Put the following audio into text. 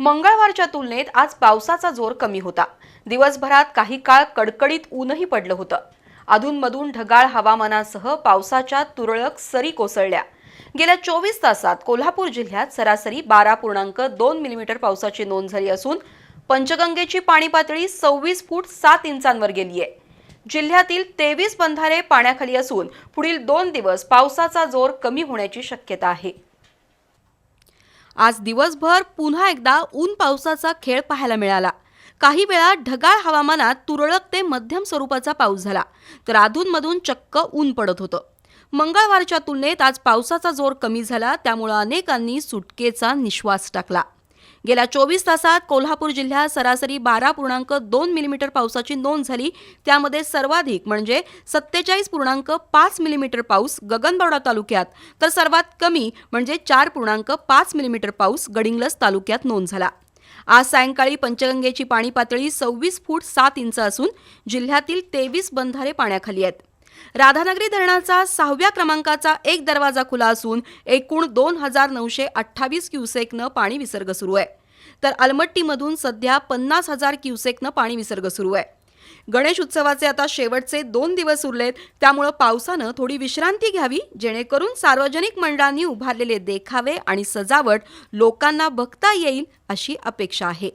मंगळवारच्या तुलनेत आज पावसाचा जोर कमी होता. दिवसभरात काही काळ कडकडीत ऊनही पडलं होतं. अधूनमधून ढगाळ हवामानासह पावसाच्या तुरळक सरी कोसळल्या. गेल्या चोवीस तासात कोल्हापूर जिल्ह्यात सरासरी बारा पूर्णांक दोन मिलीमीटर पावसाची नोंद झाली असून पंचगंगेची पाणी पातळी सव्वीस फूट सात इंचांवर गेली आहे. जिल्ह्यातील तेवीस बंधारे पाण्याखाली असून पुढील दोन दिवस पावसाचा जोर कमी होण्याची शक्यता आहे. आज दिवसभर पुन्हा एकदा ऊन पावसाचा खेळ पाहायला मिळाला. काही वेळा ढगाळ हवामानात तुरळक ते मध्यम स्वरूपाचा पाऊस झाला तर अधूनमधून चक्क ऊन पडत होतं. मंगळवारच्या तुलनेत आज पावसाचा जोर कमी झाला त्यामुळं अनेकांनी सुटकेचा निश्वास टाकला. गेल्या चोवीस तासात कोल्हापूर जिल्ह्यात सरासरी बारा पूर्णांक दोन मिलीमीटर पावसाची नोंद झाली. त्यामध्ये सर्वाधिक म्हणजे सत्तेचाळीस पूर्णांक पाच मिलीमीटर पाऊस गगनबावडा तालुक्यात. तर सर्वात कमी म्हणजे चार पूर्णांक पाच मिलीमीटर पाऊस गडिंग्लज तालुक्यात नोंद झाला. आज सायंकाळी पंचगंगेची पाणी पातळी सव्वीस फूट सात इंच असून जिल्ह्यातील तेवीस बंधारे पाण्याखाली आहेत. राधानगरी धरणाचा सहाव्या क्रमांकाचा एक दरवाजा खुला असून एकूण दोन हजार नऊशे अठ्ठावीस क्युसेकनं पाणी विसर्ग सुरू आहे. तर अलमट्टीमधून सध्या पन्नास हजार क्युसेकनं पाणी विसर्ग सुरू आहे. गणेश उत्सवाचे आता शेवटचे दोन दिवस उरलेत. त्यामुळं पावसानं थोडी विश्रांती घ्यावी जेणेकरून सार्वजनिक मंडळांनी उभारलेले देखावे आणि सजावट लोकांना बघता येईल अशी अपेक्षा आहे.